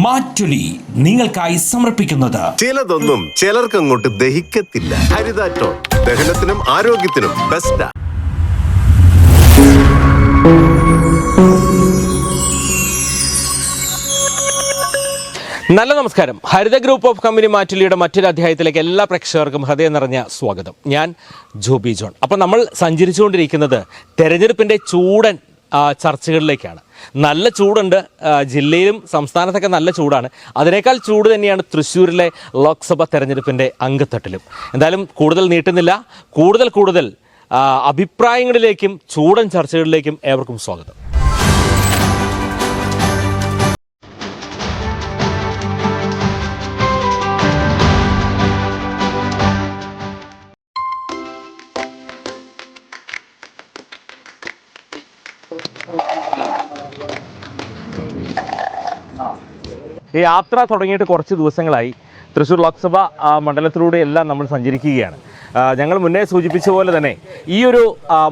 മാറ്റുലി നിങ്ങൾക്കായി സമർപ്പിക്കുന്നത് ചിലതൊന്നും ചിലർക്കങ്ങോട്ട് ദഹിക്കത്തില്ല. ഹരിതാറ്റോ ദഹനത്തിനും ആരോഗ്യത്തിനും ബെസ്റ്റാ നല്ല നമസ്കാരം. ഹരിത ഗ്രൂപ്പ് ഓഫ് കമ്പനി മാറ്റുലിയുടെ മറ്റൊരു അധ്യായത്തിലേക്ക് എല്ലാ പ്രേക്ഷകർക്കും ഹൃദയം നിറഞ്ഞ സ്വാഗതം. ഞാൻ ജോബി ജോൺ. അപ്പോൾ നമ്മൾ സഞ്ചരിച്ചുകൊണ്ടിരിക്കുന്നത് തെരഞ്ഞെടുപ്പിന്റെ ചൂടൻ ചർച്ചകളിലേക്കാണ്. നല്ല ചൂടുണ്ട് ജില്ലയിലും സംസ്ഥാനത്തൊക്കെ നല്ല ചൂടാണ്. അതിനേക്കാൾ ചൂട് തന്നെയാണ് തൃശ്ശൂരിലെ ലോക്സഭാ തെരഞ്ഞെടുപ്പിന്റെ അങ്കത്തട്ടിലും എന്തായാലും കൂടുതൽ നീട്ടുന്നില്ല. കൂടുതൽ കൂടുതൽ അഭിപ്രായങ്ങളിലേക്കും ചൂടൻ ചർച്ചകളിലേക്കും ഏവർക്കും സ്വാഗതം. ഈ യാത്ര തുടങ്ങിയിട്ട് കുറച്ച് ദിവസങ്ങളായി. തൃശ്ശൂർ ലോക്സഭ മണ്ഡലത്തിലൂടെയെല്ലാം നമ്മൾ സഞ്ചരിക്കുകയാണ്. ഞങ്ങൾ മുന്നേ സൂചിപ്പിച്ച പോലെ തന്നെ ഈ ഒരു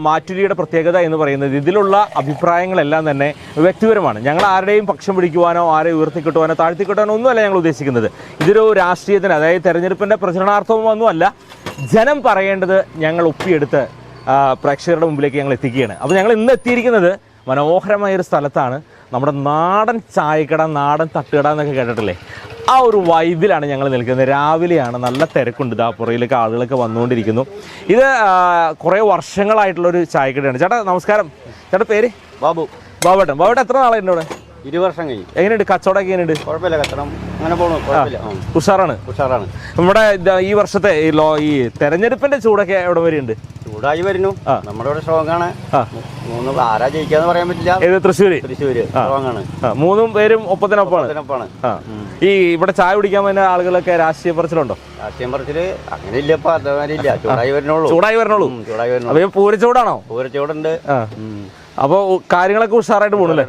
മാറ്റുലിയുടെ പ്രത്യേകത എന്ന് പറയുന്നത് ഇതിലുള്ള അഭിപ്രായങ്ങളെല്ലാം തന്നെ വ്യക്തിപരമാണ്. ഞങ്ങൾ ആരുടെയും പക്ഷം പിടിക്കുവാനോ ആരെ ഉയർത്തിക്കിട്ടുവാനോ താഴ്ത്തിക്കിട്ടുവാനോ ഒന്നുമല്ല ഞങ്ങൾ ഉദ്ദേശിക്കുന്നത്. ഇതൊരു രാഷ്ട്രീയത്തിന് അതായത് തെരഞ്ഞെടുപ്പിന്റെ പ്രചരണാർത്ഥവും ഒന്നുമല്ല. ജനം പറയേണ്ടത് ഞങ്ങൾ ഒപ്പിയെടുത്ത് പ്രേക്ഷകരുടെ മുമ്പിലേക്ക് ഞങ്ങൾ എത്തിക്കുകയാണ്. അപ്പോൾ ഞങ്ങൾ ഇന്ന് എത്തിയിരിക്കുന്നത് മനോഹരമായ ഒരു സ്ഥലത്താണ്. നമ്മുടെ നാടൻ ചായക്കട നാടൻ തട്ടുകട എന്നൊക്കെ കേട്ടിട്ടില്ലേ? ആ ഒരു വൈബിലാണ് ഞങ്ങൾ നിൽക്കുന്നത്. രാവിലെയാണ് നല്ല തിരക്കുണ്ട്. ഇതാ പുറയിലേക്ക് ആളുകളൊക്കെ വന്നുകൊണ്ടിരിക്കുന്നു. ഇത് കുറേ വർഷങ്ങളായിട്ടുള്ളൊരു ചായക്കടയാണ്. ചേട്ടാ നമസ്കാരം. ചേട്ടാ പേര്? ബാബു. ബാബേട്ടൻ. ബാബേട്ടൻ എത്ര നാളായിട്ടുണ്ട് ഇവിടെ ഇരു വർഷം കഴിഞ്ഞു. എങ്ങനെയുണ്ട്? കച്ചവടം എങ്ങനെയുണ്ട്? കുഴപ്പമില്ല കച്ചവടം അങ്ങനെ പോണു കുഴപ്പമില്ല. ഉഷാറാണ്. ഉഷാറാണ്. നമ്മുടെ ഈ വർഷത്തെ ഈ ലോ ഈ തെരഞ്ഞെടുപ്പിന്റെ ചൂടൊക്കെ എവിടെ വരെയുണ്ട്? ചൂടായി വരുന്നു. നമ്മുടെ ഇവിടെ സ്ട്രോങ് ആണ്. മൂന്ന് ആരാ ജയിക്കാന്ന് പറയാൻ പറ്റില്ല. ഏത് തൃശ്ശൂര്? തൃശ്ശൂര്. സ്ട്രോങ് ആണ്. മൂന്നും പേരും ഒപ്പത്തിനൊപ്പമാണ്. ഒപ്പത്തിനൊപ്പാണ് ഈ ഇവിടെ ചായ കുടിക്കാൻ വരുന്ന ആളുകളൊക്കെ രാഷ്ട്രീയ പറച്ചിലുണ്ടോ? രാഷ്ട്രീയം പറച്ചിൽ അങ്ങനെ ഇല്ല ഇപ്പൊ അതേമാതിരി ഇല്ല ചൂടായി വരുന്നുള്ളൂ. ചൂടായി വരണുള്ളൂ ചൂടായി വരണുള്ളൂ പൂരച്ചൂടാണോ? പൂരച്ചൂടുണ്ട്. അപ്പോൾ കാര്യങ്ങളൊക്കെ ഉഷാറായിട്ട് പോകണല്ലേ.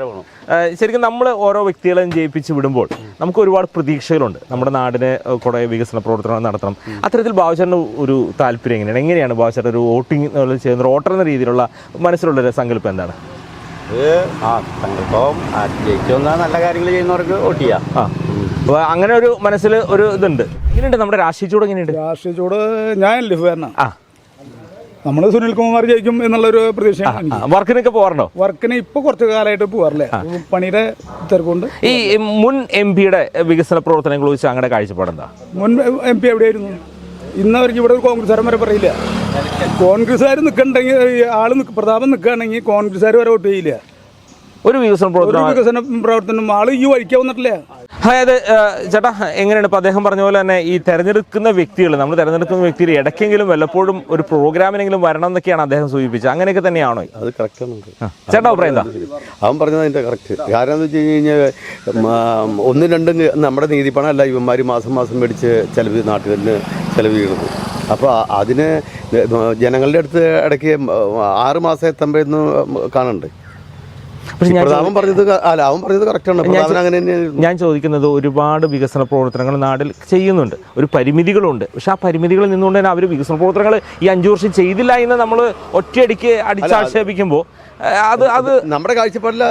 ശരിക്കും നമ്മൾ ഓരോ വ്യക്തികളെയും ജയിപ്പിച്ച് വിടുമ്പോൾ നമുക്ക് ഒരുപാട് പ്രതീക്ഷകളുണ്ട്. നമ്മുടെ നാടിനെ കുറേ വികസന പ്രവർത്തനങ്ങൾ നടത്തണം. അത്തരത്തിൽ ബാബുചേട്ടന് ഒരു താല്പര്യം എങ്ങനെയാണ്? എങ്ങനെയാണ് ബാബുചേട്ടൻ ഒരു വോട്ടിംഗ് ചെയ്യുന്ന വോട്ടർ എന്ന രീതിയിലുള്ള മനസ്സിലുള്ള ഒരു സങ്കല്പം എന്താണ്? ആ സങ്കല്പം ആ, നല്ല കാര്യങ്ങൾ ചെയ്യുന്നവർക്ക് വോട്ട് ചെയ്യാം. ആ. അപ്പോൾ അങ്ങനെ ഒരു മനസ്സിൽ ഒരു ഇതുണ്ട്. എങ്ങനെയുണ്ട് നമ്മുടെ രാഷ്ട്രീയ ചൂട് എങ്ങനെയുണ്ട് രാഷ്ട്രീയ ചൂട് കാരനാണ് ആ. നമ്മൾ സുനിൽ കുമാർ ജയിക്കും എന്നുള്ളൊരു പ്രതീക്ഷ വർക്കിനൊക്കെ പോകാറുണ്ടോ വർക്കിന് ഇപ്പൊ കുറച്ച് കാലമായിട്ട് പോവാറില്ലേ. പണിയുടെ തിരക്കുണ്ട് ഈ മുൻ എം പിയുടെ വികസന പ്രവർത്തനങ്ങൾ വെച്ച് അങ്ങനെ കാഴ്ചപ്പാടെന്താ മുൻ എം പി എവിടെയായിരുന്നു? ഇന്ന് അവർക്ക് ഇവിടെ ഒരു കോൺഗ്രസ്സുകാരൻ വരെ പറയില്ല. കോൺഗ്രസ്സുകാർ നിൽക്കണ്ടെങ്കിൽ ആൾ പ്രതാപം നിൽക്കുകയാണെങ്കിൽ കോൺഗ്രസ്സുകാർ വരെ വോട്ട് ചെയ്യില്ല. ഒരു വികസന ഒരു പ്രവർത്തനം വികസന പ്രവർത്തനം ആൾ ഈ വഴിക്ക് വന്നിട്ടില്ലേ. അതായത് ചേട്ടാ എങ്ങനെയാണ് ഇപ്പൊ അദ്ദേഹം പറഞ്ഞ പോലെ തന്നെ ഈ തെരഞ്ഞെടുക്കുന്ന വ്യക്തികൾ നമ്മൾ തെരഞ്ഞെടുക്കുന്ന വ്യക്തിയിൽ ഇടയ്ക്കെങ്കിലും വല്ലപ്പോഴും ഒരു പ്രോഗ്രാമിനെങ്കിലും വരണം എന്നൊക്കെയാണ് അദ്ദേഹം സൂചിപ്പിച്ചത്. അങ്ങനെയൊക്കെ തന്നെയാണോ? അത് കറക്റ്റാണ് ചേട്ടാ അഭിപ്രായം അവൻ പറഞ്ഞത് അതിന്റെ കറക്റ്റ് കാരണം എന്ന് വെച്ച് കഴിഞ്ഞ് കഴിഞ്ഞാൽ ഒന്നും രണ്ടും നമ്മുടെ നമ്മുടെ നീതിപ്പണമല്ല. ഇവന്മാർ മാസം മാസം മേടിച്ച് ചെലവ് നാട്ടുകാരിന് ചെലവ് ചെയ്യണത്. അപ്പോൾ അതിന് ജനങ്ങളുടെ അടുത്ത് ഇടയ്ക്ക് ആറ് മാസം എത്തുമ്പോഴൊന്നും കാണുന്നുണ്ട്. പക്ഷെ ഞാൻ പ്രതാപൻ പറഞ്ഞത് ക- അല്ല അവൻ പറഞ്ഞത് കറക്റ്റാണ് പ്രതാപൻ അങ്ങനെ ഞാൻ ചോദിക്കുന്നത് ഒരുപാട് വികസന പ്രവർത്തനങ്ങൾ നാട്ടിൽ ചെയ്യുന്നുണ്ട്. ഒരു പരിമിതികളുണ്ട്. പക്ഷെ ആ പരിമിതികളിൽ നിന്നുകൊണ്ട് തന്നെ അവർ വികസന പ്രവർത്തനങ്ങൾ ഈ അഞ്ചു വർഷം ചെയ്തില്ല എന്ന് നമ്മൾ ഒറ്റയടിക്ക് അടിച്ചാക്ഷേപിക്കുമ്പോൾ അത് അത് നമ്മുടെ കാഴ്ചപ്പാടിൽ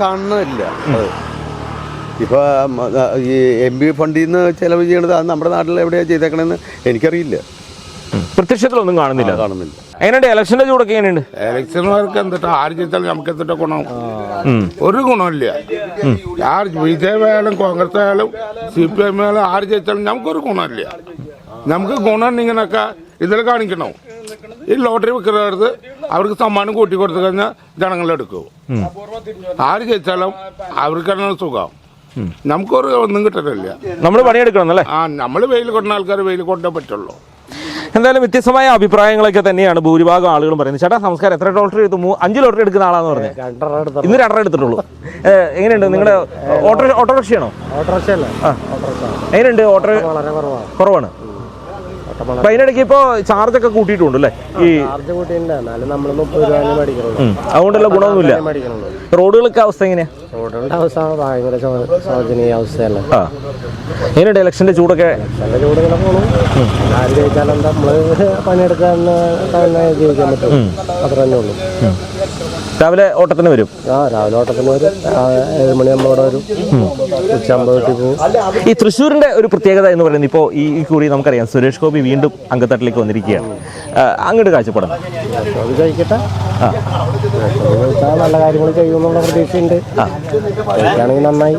കാണുന്നില്ല. ഇപ്പൊ ഈ എം ബി ഫണ്ടിൽ നിന്ന് ചെലവ് ചെയ്യണത് അത് നമ്മുടെ നാട്ടിൽ എവിടെയാണ് ചെയ്തേക്കണമെന്ന് എനിക്കറിയില്ല. പ്രത്യക്ഷത്തിലൊന്നും കാണുന്നില്ല. കാണുന്നില്ല. എങ്ങനെയുണ്ട്? ഇലക്ഷന്റെ ചൂടൊക്കെ എങ്ങനെയുണ്ട്? ഇലക്ഷന്മാർക്ക് എന്തിട്ട്? ആര് ചെയ്താലും നമുക്ക് എന്തിട്ട് ഗുണം ഒരു ഗുണമില്ല. ആര് ബി ജെ പി ആയാലും കോൺഗ്രസ് ആയാലും സി പി എം ആയാലും ആര് ജയിച്ചാലും നമുക്കൊരു ഗുണമില്ല. നമുക്ക് ഗുണം ഇങ്ങനെയൊക്കെ ഇതിൽ കാണിക്കണോ. ഈ ലോട്ടറി വിൽക്കുന്നവർക്ക് അവർക്ക് സമ്മാനം കൂട്ടി കൊടുത്തു കഴിഞ്ഞാൽ ജനങ്ങളെടുക്കും ആര് ജയിച്ചാലും അവർക്കാണ് സുഖം. നമുക്കൊരു ഒന്നും കിട്ടലില്ല. നമ്മൾ പണിയെടുക്കണം ആ നമ്മൾ വെയിൽ കൊണ്ട ആൾക്കാർ വെയിൽ കൊണ്ടേ പറ്റുള്ളൂ. എന്തായാലും വ്യത്യസ്തമായ അഭിപ്രായങ്ങളൊക്കെ തന്നെയാണ് ഭൂരിഭാഗം ആളുകളും പറയുന്നത്. ചേട്ടാ നമസ്കാരം. എത്ര ലോട്ടറി എടുത്തു? അഞ്ച് ലോട്ടറി എടുക്കുന്ന ആളാന്ന് പറഞ്ഞത് ഇന്ന് രണ്ടര എടുത്തിട്ടുള്ളൂ. എങ്ങനെയുണ്ട്? നിങ്ങളുടെ ഓട്ടോ ഓട്ടോറിക്ഷയാണോ? ആ. എങ്ങനെയുണ്ട്? ഓട്ടോ കുറവാണ്. അപ്പൊ അതിനിടയ്ക്ക് ഇപ്പോ ചാർജ് ഒക്കെ കൂട്ടിയിട്ടുണ്ട് അല്ലേ ഈ ചാർജ് കൂട്ടിയിട്ടുണ്ട് എന്നാലും നമ്മൾ മുപ്പത് രൂപ മേടിക്കണുള്ളൂ. ഉം. അതുകൊണ്ടുള്ള ഗുണമൊന്നുമില്ല. മേടിക്കണുള്ളൂ. റോഡുകളൊക്കെ അവസ്ഥ എങ്ങനെയാ? റോഡുകളുടെ അവസ്ഥ ഭയങ്കര ശോചനീയ അവസ്ഥയല്ല. എങ്ങനെയുണ്ട് ഇലക്ഷന്റെ ചൂടൊക്കെ? നല്ല ചൂട് ഇങ്ങനെ പോണു. ആര് ജയിച്ചാലും എന്താ നമ്മൾ പണിയെടുക്കാൻ ജീവിക്കാൻ പറ്റും. അത്ര തന്നെ ഉള്ളൂ. രാവിലെ ഓട്ടത്തിന് വരും? ആ രാവിലെ ഓട്ടത്തിന് വരും ഏഴ് മണിയാകുമ്പോൾ അവിടെ വരും. പോകും. ഈ തൃശ്ശൂരിന്റെ ഒരു പ്രത്യേകത എന്ന് പറയുന്നത് ഇപ്പോൾ ഈ കൂടി നമുക്കറിയാം സുരേഷ് ഗോപി വീണ്ടും അങ്കത്തട്ടിലേക്ക് വന്നിരിക്കുകയാണ്. അങ്ങോട്ട് കാഴ്ചപ്പെടുന്നത് അത് കഴിക്കട്ടെ. കഴിച്ചാൽ നല്ല കാര്യങ്ങൾ ചെയ്യുമെന്നുള്ള പ്രതീക്ഷയുണ്ട്. ജയിക്കുകയാണെങ്കിൽ നന്നായി.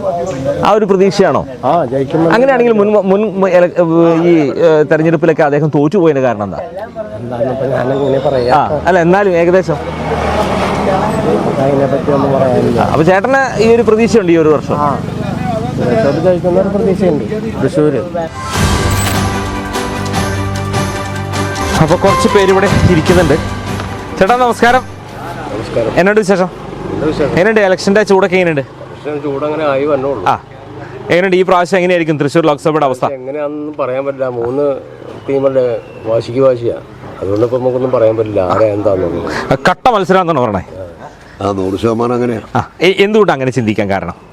ആ ഒരു പ്രതീക്ഷയാണോ? ആ അങ്ങനെയാണെങ്കിൽ മുൻ മുൻ ഈ തെരഞ്ഞെടുപ്പിലൊക്കെ അദ്ദേഹം തോറ്റുപോയതിന്റെ കാരണം എന്താ? അല്ല എന്നാലും ഏകദേശം അതിനെ പറ്റി ഒന്നും പറയാനില്ല അപ്പൊ ചേട്ടന് ഈ ഒരു പ്രതീക്ഷയുണ്ട് ഈ ഒരു വർഷം? പ്രതീക്ഷയുണ്ട്. തൃശ്ശൂര്. അപ്പൊ കുറച്ച് പേര് ഇവിടെ ഇരിക്കുന്നുണ്ട്. ചേട്ടാ നമസ്കാരം. എന്നോട് എന്നുണ്ട് വിശേഷം? എങ്ങനെയുണ്ട്? ഇലക്ഷന്റെ ചൂടൊക്കെ എങ്ങനെയുണ്ട്? ചൂടങ്ങനെ ആയി വന്നോളൂ. ആ. എങ്ങനെയുണ്ട്? ഈ പ്രാവശ്യം എങ്ങനെയായിരിക്കും തൃശ്ശൂർ ലോക്സഭയുടെ അവസ്ഥ? എങ്ങനെയാണെന്നും പറയാൻ പറ്റില്ല. മൂന്ന് ടീമല്ലേ വാശിക്ക് വാശിയാ. അതുകൊണ്ട് ഇപ്പം നമുക്കൊന്നും പറയാൻ പറ്റില്ല. ആരാ എന്താന്നുള്ളത്. കട്ട മത്സരം എന്നാണ് പറയണേ ആ നൂറ് ശതമാനം അങ്ങനെയാ. ആ എ- എന്തുകൊണ്ട് അങ്ങനെ ചിന്തിക്കാൻ കാരണം?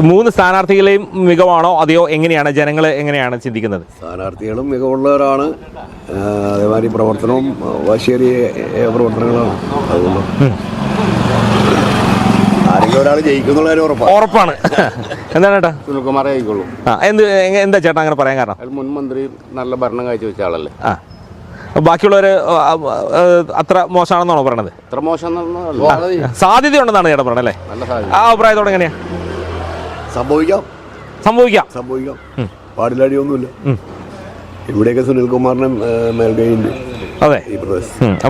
മൂന്ന് സ്ഥാനാർത്ഥികളെയും മികവാണോ? അതെയോ എങ്ങനെയാണ്? ജനങ്ങൾ എങ്ങനെയാണ് ചിന്തിക്കുന്നത്? സ്ഥാനാർത്ഥികളും മികവുള്ളവരാണ്. ആ, അതേമാതിരി പ്രവർത്തനവും ആ, വാശിയേറിയ ഏ, പ്രവർത്തനങ്ങളാണ്. അതുകൊണ്ട് ആരെങ്കിലും ഒരാൾ ജയിക്കുന്നുള്ള കാര്യം ഉറപ്പാണ്. ഉറപ്പാണ്. എന്താണ് ചേട്ടാ? സുനിൽകുമാറേ ആയിക്കോളൂ. ആ എന്ത് എങ്ങ- എന്താ ചേട്ടാ അങ്ങനെ പറയാൻ കാരണം? അയാൾ മുൻ മന്ത്രി നല്ല ഭരണം കാഴ്ച വെച്ച ആളല്ലേ? ആ. ബാക്കിയുള്ളവർ അത്ര മോശമാണെന്നാണോ പറയണത്? അത്ര മോശം സാധ്യതയുണ്ടെന്നാണ് ചേട്ടൻ സാധ്യത. ആ അഭിപ്രായത്തോടെ എങ്ങനെയാ? സംഭവിക്കാം. സംഭവിക്കാം. സംഭവിക്കാം. പാടില്ലാടിയൊന്നുമില്ല ഇവിടെയൊക്കെ സുനിൽകുമാറിന് മേൽകൈയുണ്ട് അതെ.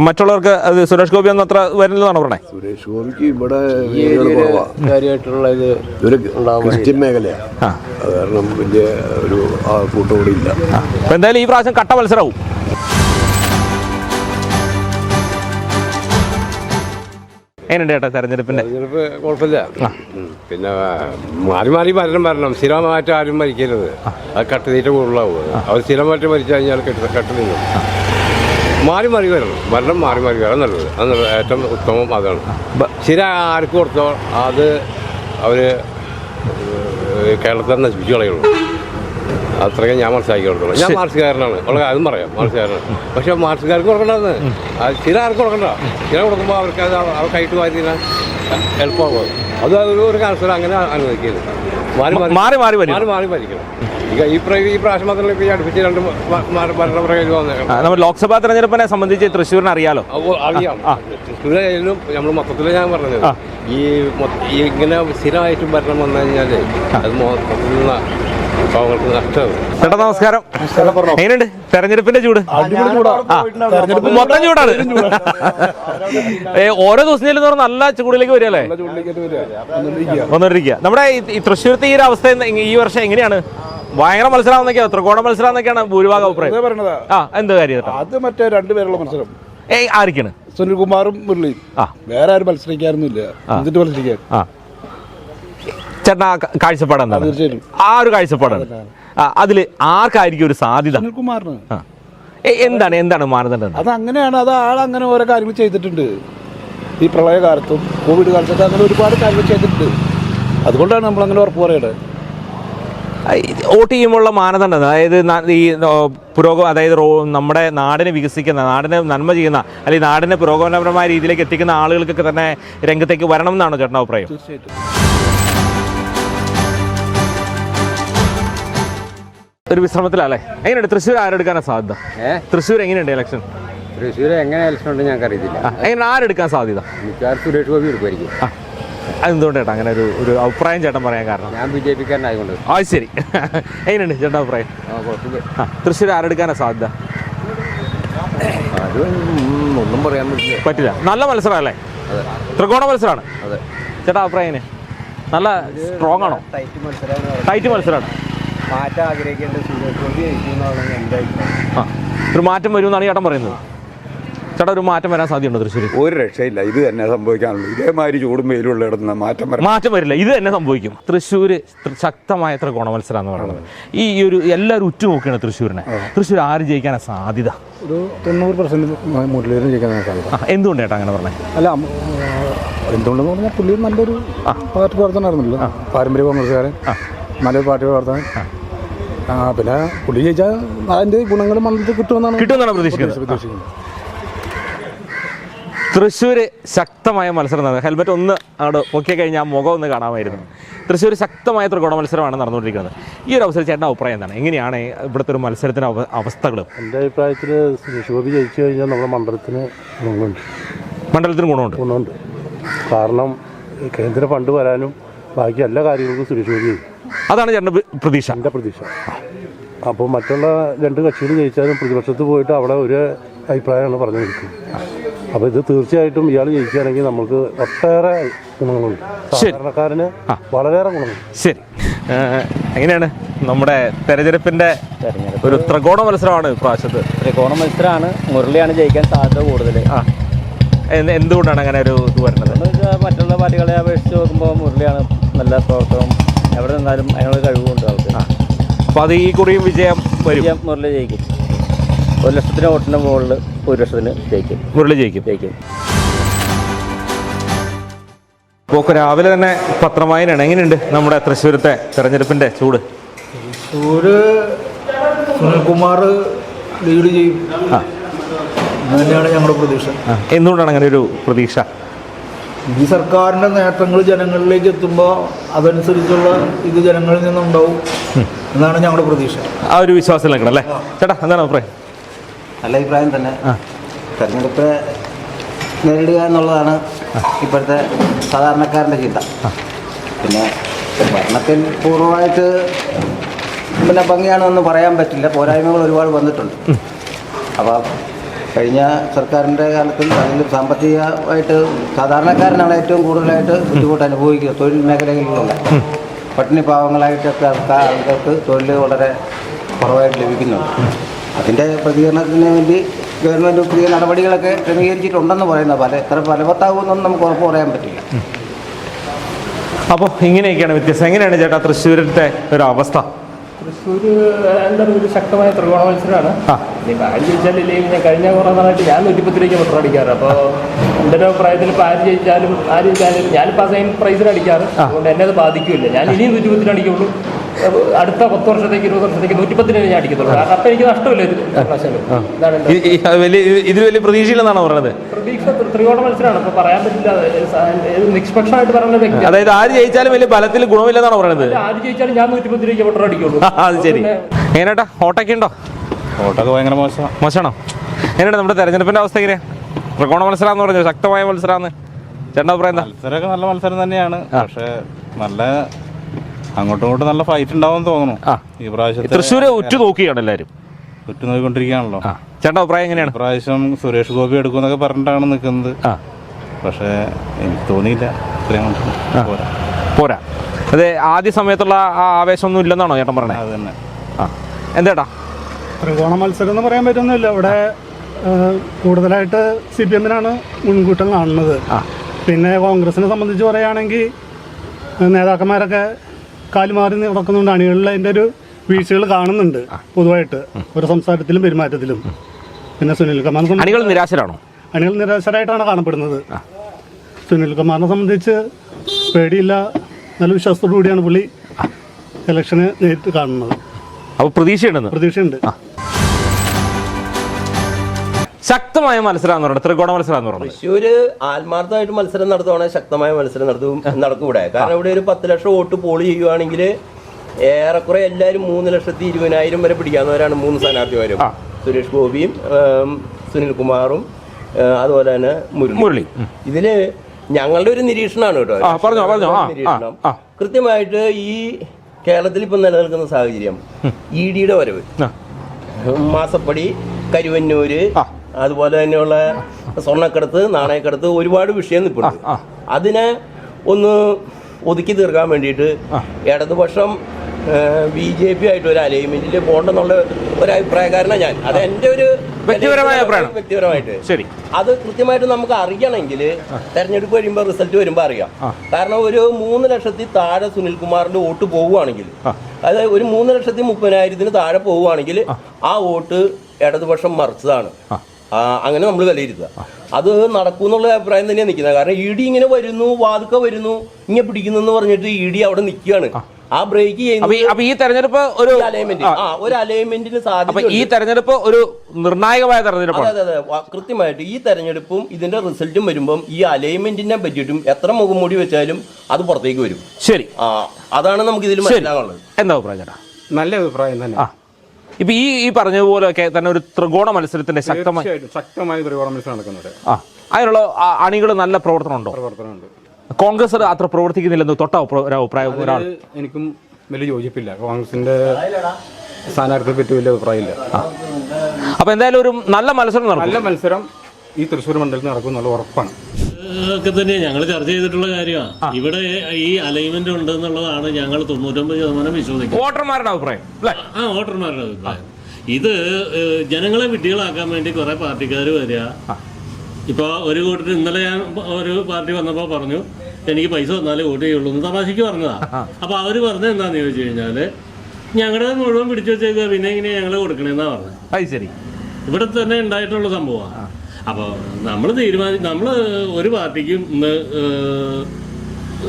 മറ്റുള്ളവർക്ക് അത് സുരേഷ് ഗോപി ഒന്നും അത്ര വരുന്നതാണോ പറഞ്ഞത് സുരേഷ് ഗോപിക്ക് ഇവിടെ കാര്യമായിട്ടുള്ള ഇത് ക്രിസ്ത്യൻ മേഖലയാണ് ആ. അത് കാരണം വലിയ ഒരു കൂട്ടം ഇവിടെ ഇല്ല. എന്തായാലും ഈ പ്രാവശ്യം കട്ട മത്സരവും. എങ്ങനെയുണ്ട് ചേട്ടാ തെരഞ്ഞെടുപ്പിന്റെ തെരഞ്ഞെടുപ്പ് കുഴപ്പമില്ല. പിന്നെ മാറി മാറി മരണം വരണം. സ്ഥിരമായിട്ട് ആരും മരിക്കരുത് അത് കട്ടുതീറ്റ കൂടുതലാവും. അവർ സ്ഥിരമായിട്ട് മരിച്ചു കഴിഞ്ഞാൽ കെട്ട് കട്ട് നീങ്ങും മാറി മാറി വരണം. മരണം മാറി മാറി വരണം. നല്ലത്. അത് ഏറ്റവും ഉത്തമം. അതാണ്. സ്ഥിര ആർക്ക് കൊടുത്തോ അത് അവർ കേരളത്തെ നശിപ്പിച്ചു കളയുള്ളൂ. അത്രയൊക്കെ ഞാൻ മനസ്സിലാക്കിയുള്ളൂ ഞാൻ മാർക്സുകാരനാണ്. ഉള്ള അതും പറയാം. മാർക്സുകാരനാണ്. പക്ഷെ മാർക്സുകാർക്ക് കൊടുക്കണ്ടെന്ന് അത് സ്ഥിരം ആർക്ക് കൊടുക്കണ്ട. ചില കൊടുക്കുമ്പോൾ അവർക്ക് അത് അവർ കൈട്ട് വാരിക്കാൻ എളുപ്പമാകും. അത് ഒരു ഒരു കാലത്തിൽ അങ്ങനെ അനുവദിക്കരുത്. മാറി മാറി മാറി മാറി മാറി ഭരിക്കണം. ഈ പ്രാവശ്യം മാത്രമല്ല ഈ അടുപ്പിച്ച് രണ്ട് ലോക്സഭാ തെരഞ്ഞെടുപ്പിനെ സംബന്ധിച്ച് തൃശ്ശൂരിനെ അറിയാലോ? അറിയാം. തൃശ്ശൂരായാലും നമ്മൾ മൊത്തത്തിൽ ഞാൻ പറഞ്ഞത് ഈ ഇങ്ങനെ സ്ഥിരമായിട്ടും ഭരണം വന്നു കഴിഞ്ഞാൽ അത് മൊത്തത്തിൽ പാവങ്ങൾക്ക് നഷ്ടമാകും ചേട്ടാ നമസ്കാരം. എങ്ങനെയുണ്ട്? തെരഞ്ഞെടുപ്പിന്റെ ചൂട്. മൊത്തം ചൂടാണ്. ഏ, ഓരോ ദിവസം നല്ല ചൂടിലേക്ക് വരികയല്ലേ വന്നോണ്ടിരിക്കുക നമ്മുടെ ഈ- ഈ തൃശ്ശൂരത്തെ ഈ ഒരു അവസ്ഥ ഈ വർഷം എങ്ങനെയാണ്? ഭയങ്കര മത്സരമാണെന്നൊക്കെയാണ് ത്രികോണ മത്സരമാണെന്നൊക്കെയാണ് ഭൂരിഭാഗം അഭിപ്രായം. പറഞ്ഞതാ. ആ എന്ത് കാര്യം അത് മറ്റേ രണ്ടുപേരുള്ള മത്സരം. ഏയ് ആരൊക്കെയാണ് സുനിൽകുമാറും മുരളിയും. ആ. വേറെ ആരും മത്സരിക്കാറൊന്നുമില്ല എന്നിട്ട് മത്സരിക്കാൻ. ചേട്ടാ ആ കാഴ്ചപ്പാട് എന്താണ്? ആ ഒരു കാഴ്ചപ്പാടാണ് അതിൽ ആർക്കായിരിക്കും ഒരു സാധ്യത? സുനിൽകുമാറിന്. എന്താണ് എന്താണ് മാനദണ്ഡം? അത് അങ്ങനെയാണ് അത് ആൾ അങ്ങനെ ഓരോ കാര്യങ്ങൾ ചെയ്തിട്ടുണ്ട്. ഈ പ്രളയകാലത്തും കോവിഡ് കാലത്തൊക്കെ അങ്ങനെ ഒരുപാട് കാര്യങ്ങൾ ചെയ്തിട്ടുണ്ട്. അതുകൊണ്ടാണ് നമ്മൾ അങ്ങനെ ഉറപ്പ് പറയുന്നത് വോട്ട് ചെയ്യുമ്പോഴുള്ള മാനദണ്ഡം അതായത് ഈ പുരോഗമ അതായത് നമ്മുടെ നാടിനെ വികസിക്കുന്ന നാടിനെ നന്മ ചെയ്യുന്ന അല്ലെങ്കിൽ നാടിനെ പുരോഗമനപരമായ രീതിയിലേക്ക് എത്തിക്കുന്ന ആളുകൾക്കൊക്കെ തന്നെ രംഗത്തേക്ക് വരണം എന്നാണോ ചേട്ടൻ അഭിപ്രായം? തീർച്ചയായിട്ടും. ഒരു വിശ്രമത്തിലല്ലേ? എങ്ങനെയുണ്ട്? തൃശ്ശൂർ ആരെടുക്കാനാണ് സാധ്യത? തൃശ്ശൂർ എങ്ങനെയുണ്ട് ഇലക്ഷൻ തൃശ്ശൂർ എങ്ങനെ ഇലക്ഷൻ ഉണ്ട് ഞങ്ങൾക്ക് അറിയത്തില്ല എങ്ങനെ ആരെടുക്കാൻ സാധ്യത? മിക്കവാറും സുരേഷ് ഗോപി എടുക്കുമായിരിക്കും. അതെന്തുകൊണ്ട് ചേട്ടാ അങ്ങനെ ഒരു ഒരു അഭിപ്രായം ചേട്ടൻ പറയാൻ കാരണം? ഞാൻ ബി ജെ പിക്കാരനായതുകൊണ്ട്. ആ ശരി. എങ്ങനെയുണ്ട് ചേട്ടൻ അഭിപ്രായം? തൃശ്ശൂർ ആരെടുക്കാനാണ് സാധ്യത? അത് ഒന്നും പറയാൻ പറ്റില്ല. പറ്റില്ല. നല്ല മത്സരമല്ലേ? ത്രികോണ മത്സരമാണ്. ചേട്ടാ അഭിപ്രായം? നല്ല സ്ട്രോങ് ആണോ? ടൈറ്റ് മത്സരമാണ്. മാറ്റം ആഗ്രഹിക്കേണ്ട എന്റെ ആ ഒരു മാറ്റം വരുമെന്നാണ് ചേട്ടൻ പറയുന്നത്. ചേട്ടാ ഒരു മാറ്റം വരാൻ സാധ്യതയുണ്ടോ തൃശ്ശൂർ ഒരു രക്ഷയില്ല ഇത് തന്നെ സംഭവിക്കാനുള്ളൂ. ഇതേമാതിരി ചൂടും വെയിലുള്ള ഇടത്തുനിന്ന് മാറ്റം വരാം മാറ്റം വരില്ല ഇത് തന്നെ സംഭവിക്കും. തൃശ്ശൂർ ശക്തമായ ത്രികോണ മത്സരം എന്ന് പറയുന്നത്. ഈ ഒരു എല്ലാവരും ഉറ്റുനോക്കുകയാണ് തൃശ്ശൂരിനെ. തൃശ്ശൂർ ആര് ജയിക്കാനാണ് സാധ്യത? ഒരു തൊണ്ണൂറ് പെർസെന്റ് മുരളീധരൻ ജയിക്കാൻ സാധ്യത. എന്തുകൊണ്ട് ചേട്ടാ അങ്ങനെ പറഞ്ഞത് അല്ല എന്തുകൊണ്ടെന്ന് പറഞ്ഞാൽ പുള്ളി നല്ലൊരു പാർട്ടി പ്രവർത്തനമായിരുന്നല്ലോ പാരമ്പര്യ കോൺഗ്രസ്സുകാരൻ നല്ലൊരു പാർട്ടി പ്രവർത്തകൻ. ആ പിന്നെ പുള്ളി ജയിച്ചാൽ ഗുണങ്ങൾ മണ്ഡലത്തിൽ കിട്ടുമെന്നാണ് കിട്ടുമെന്നാണ് പ്രതീക്ഷിക്കുന്നത്. തൃശ്ശൂർ ശക്തമായ മത്സരം നടന്നു ഹെൽമെറ്റ് ഒന്ന് അങ്ങോട്ട് പൊക്കിയ കഴിഞ്ഞാൽ ആ മുഖം ഒന്ന് കാണാമായിരുന്നു. തൃശ്ശൂർ ശക്തമായ ത്രികോണ മത്സരമാണ് നടന്നുകൊണ്ടിരിക്കുന്നത്. ഈ ഒരു അവസരം ചേട്ടന്റെ അഭിപ്രായം എന്താണ്? എങ്ങനെയാണ് ഇവിടുത്തെ ഒരു മത്സരത്തിന്റെ അവ അവസ്ഥകൾ എന്റെ അഭിപ്രായത്തിൽ ശോഭി ജയിച്ചു കഴിഞ്ഞാൽ നമ്മുടെ മണ്ഡലത്തിന് ഗുണമുണ്ട്. മണ്ഡലത്തിന് ഗുണമുണ്ട്. ഗുണമുണ്ട്. കാരണം കേന്ദ്ര ഫണ്ട് വരാനും ബാക്കി എല്ലാ കാര്യങ്ങൾക്കും സുരേഷ് ഗോപി ചെയ്യും അതാണ് ചേട്ടന്റെ പ്ര- പ്രതീക്ഷ. എന്റെ പ്രതീക്ഷ. അപ്പോൾ മറ്റുള്ള രണ്ട് കക്ഷികൾ ജയിച്ചാലും പ്രതിപക്ഷത്ത് പോയിട്ട് അവിടെ ഒരു അഭിപ്രായമാണ് പറഞ്ഞു നിൽക്കുന്നത്. അപ്പോൾ ഇത് തീർച്ചയായിട്ടും ഇയാൾ ജയിക്കുകയാണെങ്കിൽ നമുക്ക് ഒട്ടേറെ ഗുണങ്ങളുണ്ട്. ശരി. സാധാരണക്കാരന് വളരെയേറെ ഗുണങ്ങളുണ്ട്. ശരി. എങ്ങനെയാണ് നമ്മുടെ തെരഞ്ഞെടുപ്പിന്റെ ഒരു ത്രികോണ മത്സരമാണ് ഇപ്രാവശ്യത്ത്. ത്രികോണ മത്സരമാണ്. മുരളിയാണ് ജയിക്കാൻ സാധ്യത കൂടുതൽ. ആ. എന്തുകൊണ്ടാണ് അങ്ങനെ ഒരു ഇത് വരുന്നത്? മറ്റുള്ള പാർട്ടികളെ അപേക്ഷിച്ച് നോക്കുമ്പോൾ മുരളിയാണ് നല്ല പ്രവർത്തനം എവിടെ നിന്നാലും അതിനുള്ള കഴിവുണ്ട് ആൾക്ക്. അപ്പോൾ അത് ഈ കുറിയും വിജയം വരും. വിജയം മുരളി ജയിക്കും. ഒരു ലക്ഷത്തിന് വോട്ടിന്റെ മുകളിൽ ഒരു ലക്ഷത്തിന് ജയിക്കും. മുരളി ജയിക്കും. ജയിക്കും. ഇപ്പോൾ രാവിലെ തന്നെ പത്രവായനയാണ് എങ്ങനെയുണ്ട് നമ്മുടെ തൃശ്ശൂരത്തെ തെരഞ്ഞെടുപ്പിന്റെ ചൂട്. തൃശ്ശൂര് സുനിൽകുമാർ ലീഡ് ചെയ്യും. ആ. അങ്ങനെയാണ് ഞങ്ങളുടെ പ്രതീക്ഷ. എന്തുകൊണ്ടാണ് അങ്ങനെ ഒരു പ്രതീക്ഷ? ഈ സർക്കാരിന്റെ നേട്ടങ്ങൾ ജനങ്ങളിലേക്ക് എത്തുമ്പോൾ അതനുസരിച്ചുള്ള ഇത് ജനങ്ങളിൽ നിന്നുണ്ടാവും എന്നാണ് ഞങ്ങളുടെ പ്രതീക്ഷ. ആ ഒരു വിശ്വാസം നിൽക്കണം അല്ലേ? ചേട്ടാ എന്താണ് അഭിപ്രായം? നല്ല അഭിപ്രായം തന്നെ. തെരഞ്ഞെടുപ്പ് നേരിടുക എന്നുള്ളതാണ് ഇപ്പോഴത്തെ സാധാരണക്കാരന്റെ ചിന്ത. പിന്നെ ഭരണത്തിൽ പൂർണമായിട്ട് പിന്നെ ഭംഗിയാണെന്ന് പറയാൻ പറ്റില്ല. പോരായ്മകൾ ഒരുപാട് വന്നിട്ടുണ്ട്. അപ്പോൾ കഴിഞ്ഞ സർക്കാരിന്റെ കാലത്തും അതിൽ സാമ്പത്തികമായിട്ട് സാധാരണക്കാരനാണ് ഏറ്റവും കൂടുതലായിട്ട് ബുദ്ധിമുട്ട് അനുഭവിക്കുക തൊഴിൽ മേഖലകളിലുള്ള പട്ടിണി പാവങ്ങളായിട്ടൊക്കെ ആൾക്കാർക്ക് തൊഴിൽ വളരെ കുറവായിട്ട് ലഭിക്കുന്നുണ്ട്. അതിന്റെ പ്രതികരണത്തിന് വേണ്ടി ഗവൺമെന്റ് പുതിയ നടപടികളൊക്കെ ക്രമീകരിച്ചിട്ടുണ്ടെന്ന് പറയുന്ന പല എത്ര ഫലവത്താകുമെന്നൊന്നും നമുക്ക് ഉറപ്പ് പറയാൻ പറ്റില്ല. അപ്പോൾ ഇങ്ങനെയൊക്കെയാണ് വ്യത്യാസം. എങ്ങനെയാണ് ചേട്ടാ തൃശ്ശൂരിലത്തെ ഒരു അവസ്ഥ? തൃശ്ശൂർ എന്താണ് ഒരു ശക്തമായ ത്രികോണ മത്സരമാണ്. ഇനിയിപ്പോൾ ആര് ഞാൻ കഴിഞ്ഞ കുറേ നാളായിട്ട് ഞാൻ നൂറ്റിപ്പത്തിലേക്ക് മൊത്തം അടിക്കാറ്. അപ്പോൾ എന്റെ ഒരു അഭിപ്രായത്തിൽ ഇപ്പോൾ ആര് ജയിച്ചാലും ആര് ജയിച്ചാലും ഞാനിപ്പോൾ ആ സെയിം പ്രൈസിന് അടിക്കാറ്. അതുകൊണ്ട് എന്നെ അത് ബാധിക്കില്ല. ഞാൻ ഇനിയും നൂറ്റിപ്പത്തിന് അടിക്കുള്ളൂ അടുത്ത പത്ത് വർഷത്തേക്ക് ഇരുപത് വർഷത്തേക്ക് നൂറ്റിപ്പത്തിന് ഞാൻ അടിക്കത്തുള്ളൂ. കാരണം അപ്പം എനിക്ക് നഷ്ടമില്ല വലിയ ഇതിൽ വലിയ പ്രതീക്ഷയില്ലെന്നാണ് പറയുന്നത് പ്രതീക്ഷ ത്രി- ത്രികോണ മത്സരമാണ്. അപ്പൊ പറയാൻ പറ്റില്ല നിഷ്പക്ഷമായിട്ട് പറയുന്ന വ്യക്തി. അതായത് ആര് ജയിച്ചാലും വലിയ ബലത്തിൽ ഗുണമില്ലെന്നാണ് പറയുന്നത്? ആര് ജയിച്ചാലും ഞാൻ നൂറ്റിപ്പത്ത് രൂപയ്ക്ക് പെട്രോൾ അടിക്കുള്ളൂ അത് ശരി. എങ്ങനെയാട്ടാ? ഓട്ടൊക്കെ ഉണ്ടോ? ഓട്ടൊക്കെ ഭയങ്കര മോശം. മോശമാണോ? എങ്ങനെയാണ് നമ്മുടെ തെരഞ്ഞെടുപ്പിന്റെ അവസ്ഥ എങ്ങനെയാ? ത്രികോണ മത്സരമാണെന്ന് പറഞ്ഞു? ശക്തമായ മത്സരമാണ് ചേട്ടൻ അഭിപ്രായം മത്സരമൊക്കെ നല്ല മത്സരം തന്നെയാണ്. പക്ഷേ നല്ല അങ്ങോട്ടും ഇങ്ങോട്ടും നല്ല ഫൈറ്റ് ഉണ്ടാവും തോന്നുന്നു. ആ. ഈ പ്രാവശ്യത്തെ തൃശ്ശൂരെ ഉറ്റു നോക്കുകയാണ് എല്ലാവരും ഉറ്റു നോക്കിക്കൊണ്ടിരിക്കുകയാണല്ലോ ചേട്ടാ അഭിപ്രായം എങ്ങനെയാണ്? പ്രാവശ്യം സുരേഷ് ഗോപി എടുക്കുമെന്നൊക്കെ പറഞ്ഞിട്ടാണ് നിൽക്കുന്നത്. ആ. പക്ഷേ എനിക്ക് തോന്നിയില്ല. ഇത്രയും കൊണ്ട് പോരാ. പോരാ. അതെ ആദ്യ സമയത്തുള്ള ആ ആവേശമൊന്നും ഇല്ലെന്നാണോ ചേട്ടൻ പറഞ്ഞത് അത് തന്നെ. ആ. എന്തേട്ടാ ത്രികോണ മത്സരം എന്ന് പറയാൻ പറ്റുന്നില്ല. ഇവിടെ കൂടുതലായിട്ട് സി പി എമ്മിനാണ് മുൻകൂട്ടം കാണുന്നത്. ആ. പിന്നെ കോൺഗ്രസിനെ സംബന്ധിച്ച് പറയുകയാണെങ്കിൽ നേതാക്കന്മാരൊക്കെ കാലുമാറി നടക്കുന്നുണ്ട് അണികളിൽ അതിന്റെ ഒരു വീഴ്ചകൾ കാണുന്നുണ്ട് പൊതുവായിട്ട്. ഒരു സംസാരത്തിലും പെരുമാറ്റത്തിലും. പിന്നെ സുനിൽ കുമാറിനെ അണികൾ നിരാശരാണോ? അണികൾ നിരാശരായിട്ടാണ് കാണപ്പെടുന്നത്. സുനിൽ കുമാറിനെ സംബന്ധിച്ച് പേടിയില്ല. നല്ല വിശ്വാസത്തോടു കൂടിയാണ് പുള്ളി ഇലക്ഷന് നേരിട്ട് കാണുന്നത്. അപ്പോൾ പ്രതീക്ഷയുണ്ടെന്ന്? പ്രതീക്ഷയുണ്ട്. ശക്തമായ മത്സരമാണ് പറയുന്നത് ത്രികോണ മത്സരമാണ് പറയുന്നത് തൃശ്ശൂര് ആത്മാർത്ഥമായിട്ട് മത്സരം നടത്തുവാണെങ്കിൽ ശക്തമായ മത്സരം നടത്തും നടക്കൂടെ. കാരണം ഇവിടെ ഒരു പത്ത് ലക്ഷം വോട്ട് പോൾ ചെയ്യുവാണെങ്കിൽ ഏറെക്കുറെ എല്ലാവരും മൂന്ന് ലക്ഷത്തി ഇരുപതിനായിരം വരെ പിടിക്കാവുന്നവരാണ് മൂന്ന് സ്ഥാനാർത്ഥിമാരും. സുരേഷ് ഗോപിയും സുനിൽ സുനിൽകുമാറും ഏ, അതുപോലെ തന്നെ മുരളി. ഇതിൽ ഞങ്ങളുടെ ഒരു നിരീക്ഷണമാണ് കേട്ടോ. നിരീക്ഷണം. കൃത്യമായിട്ട് ഈ കേരളത്തിൽ ഇപ്പം നിലനിൽക്കുന്ന സാഹചര്യം ഇ ഡിയുടെ വരവ്. മാസപ്പടി കരുവന്നൂര്. അതുപോലെ തന്നെയുള്ള സ്വർണക്കടത്ത് നാണയക്കടത്ത് ഒരുപാട് വിഷയം നിൽപ്പുണ്ട്. അതിനെ ഒന്ന് ഒതുക്കി തീർക്കാൻ വേണ്ടിയിട്ട് ഇടതുപക്ഷം ബി ജെ പി ആയിട്ട് ഒരു അലൈൻമെന്റിൽ പോകണ്ടെന്നുള്ള ഒരു അഭിപ്രായക്കാരനാണ് ഞാൻ. അത് എന്റെ ഒരു വ്യക്തിപരമായ അഭിപ്രായം. വ്യക്തിപരമായിട്ട്. ശരി. അത് കൃത്യമായിട്ട് നമുക്ക് അറിയണമെങ്കിൽ തെരഞ്ഞെടുപ്പ് കഴിയുമ്പോൾ റിസൾട്ട് വരുമ്പോൾ അറിയാം. കാരണം ഒരു മൂന്ന് ലക്ഷത്തി താഴെ സുനിൽകുമാറിന്റെ വോട്ട് പോവുകയാണെങ്കിൽ അതായത് ഒരു മൂന്ന് ലക്ഷത്തി മുപ്പതിനായിരത്തിന് താഴെ പോവുകയാണെങ്കിൽ ആ. വോട്ട് ഇടതുപക്ഷം മറിച്ചതാണ്. അങ്ങനെ നമ്മൾ വിലയിരുത്തുക. അത് നടക്കൂന്നുള്ള അഭിപ്രായം തന്നെയാണ് നിൽക്കുന്നത്. കാരണം ഇ ഡി ഇങ്ങനെ വരുന്നു വാതുക്ക വരുന്നു ഇങ്ങനെ പിടിക്കുന്നു എന്ന് പറഞ്ഞിട്ട് ഇ ഡി അവിടെ നിൽക്കുകയാണ്. ആ. ബ്രേക്ക് ചെയ്യുന്നത് ഈ- ഈ തെരഞ്ഞെടുപ്പ് ഒരു അലൈൻമെന്റ് ആ. ഒരു അലൈൻമെന്റിന് അപ്പൊ ഈ തെരഞ്ഞെടുപ്പ് ഒരു നിർണായകമായ അതെ അതെ അതെ. കൃത്യമായിട്ട് ഈ തെരഞ്ഞെടുപ്പും ഇതിന്റെ റിസൾട്ടും വരുമ്പം ഈ അലൈൻമെന്റിനെ പറ്റിയിട്ടും എത്ര മുഖംമൂടി വെച്ചാലും അത് പുറത്തേക്ക് വരും. ശരി. ആ അതാണ് നമുക്ക് ഇതിൽ മനസ്സിലാകാനുള്ളത്. എന്താ അഭിപ്രായം നല്ല അഭിപ്രായം തന്നെ. ഇപ്പൊ ഈ ഈ പറഞ്ഞതുപോലെയൊക്കെ തന്നെ ഒരു ത്രികോണ മത്സരത്തിന്റെ ശക്തമായ ശക്തമായ ത്രികോണ മത്സരം നടക്കുന്നുണ്ട്. ആ. അതിനുള്ള അണികൾ നല്ല പ്രവർത്തനം ഉണ്ടോ? പ്രവർത്തനമുണ്ട്. കോൺഗ്രസ് അത്ര പ്രവർത്തിക്കുന്നില്ലെന്ന് തൊട്ട അഭിപ്രായം- ഒരു അഭിപ്രായം ഒരാൾ എനിക്കും വലിയ യോജിപ്പില്ല. കോൺഗ്രസിന്റെ സ്ഥാനാർത്ഥിയെ പറ്റി വലിയ അഭിപ്രായമില്ല. അപ്പൊ എന്തായാലും ഒരു നല്ല മത്സരം നടക്കും. നല്ല മത്സരം ഈ തൃശ്ശൂർ മണ്ഡലത്തിൽ നടക്കും എന്നുള്ള ഉറപ്പാണ്. ഒക്കെ തന്നെ ഞങ്ങൾ ചർച്ച ചെയ്തിട്ടുള്ള കാര്യമാണ് ഇവിടെ ഈ അലൈൻമെന്റ് ഉണ്ട് എന്നുള്ളതാണ് ഞങ്ങൾ തൊണ്ണൂറ്റൊമ്പത് ശതമാനം വിശ്വസിക്കുന്നത്. വോട്ടർമാരുടെ അഭിപ്രായം ആ വോട്ടർമാരുടെ അഭിപ്രായം. ഇത് ജനങ്ങളെ വിഡ്ഢികളാക്കാൻ വേണ്ടി കുറെ പാർട്ടിക്കാർ വരിക ഇപ്പൊ ഒരു കൂട്ടർ ഇന്നലെ ഞാൻ ഒരു പാർട്ടി വന്നപ്പോ പറഞ്ഞു എനിക്ക് പൈസ തന്നാലേ വോട്ട് ചെയ്യുള്ളൂ എന്ന് തമാശയ്ക്ക് പറഞ്ഞതാ. അപ്പൊ അവർ പറഞ്ഞത് എന്താന്ന് ചോദിച്ചു കഴിഞ്ഞാൽ ഞങ്ങളുടെ മുഴുവൻ പിടിച്ചു വെച്ചേക്കുക പിന്നെ ഇങ്ങനെ ഞങ്ങൾ കൊടുക്കണേന്നാ പറഞ്ഞത് ശരി. ഇവിടെ തന്നെ ഉണ്ടായിട്ടുള്ള സംഭവമാണ് അപ്പോൾ നമ്മൾ തീരുമാനി നമ്മൾ ഒരു പാർട്ടിക്കും ഇന്ന്